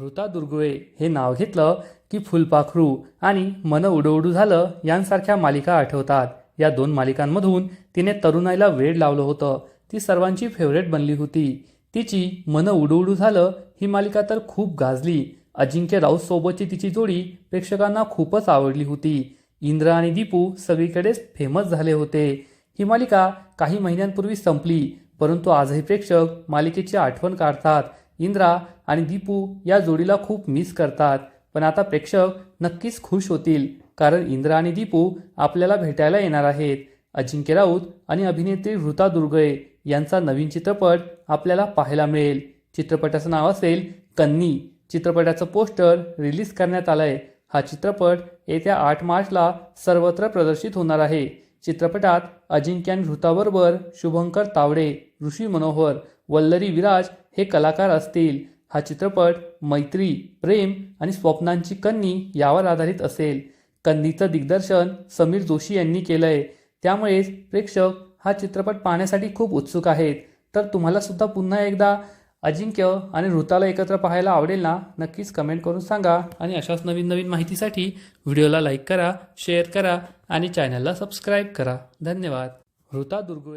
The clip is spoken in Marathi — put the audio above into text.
ऋता दुर्गुळे हे नाव घेतलं की फुलपाखरू आणि मन उडवडू झालं यांसारख्या मालिका आठवतात. या दोन मालिकांमधून तिने तरुणाईला वेड लावलं होतं. ती सर्वांची फेवरेट बनली होती. तिची मन उडवडू झालं ही मालिका तर खूप गाजली. अजिंक्य राऊत सोबतची तिची जोडी प्रेक्षकांना खूपच आवडली होती. इंद्र आणि दीपू सगळीकडेच फेमस झाले होते. ही मालिका काही महिन्यांपूर्वी संपली परंतु आजही प्रेक्षक मालिकेची आठवण काढतात. इंद्रा आणि दीपू या जोडीला खूप मिस करतात. पण आता प्रेक्षक नक्कीच खुश होतील कारण इंद्रा आणि दीपू आपल्याला भेटायला येणार आहेत. अजिंक्य राऊत आणि अभिनेत्री ऋता दुर्गळे यांचा नवीन चित्रपट आपल्याला पाहायला मिळेल. चित्रपटाचं नाव असेल कन्नी. चित्रपटाचं पोस्टर रिलीज करण्यात आलंय. हा चित्रपट येत्या आठ मार्चला सर्वत्र प्रदर्शित होणार आहे. चित्रपटात अजिंक्य आणि ऋताबरोबर शुभंकर तावडे ऋषी मनोहर वल्लरी विराज हे कलाकार असतील हा चित्रपट मैत्री प्रेम आणि स्वप्नांची कन्नी यावर आधारित असेल. कन्नीचं दिग्दर्शन समीर जोशी यांनी केलं आहे त्यामुळेच प्रेक्षक हा चित्रपट पाहण्यासाठी खूप उत्सुक आहेत. तर तुम्हाला सुद्धा पुन्हा एकदा अजिंक्य आणि ऋताला एकत्र पाहायला आवडेल ना नक्कीच कमेंट करून सांगा. आणि अशाच नवीन नवीन माहितीसाठी व्हिडिओला लाईक करा शेअर करा आणि चॅनलला सबस्क्राईब करा. धन्यवाद. ऋता दुर्गुळे.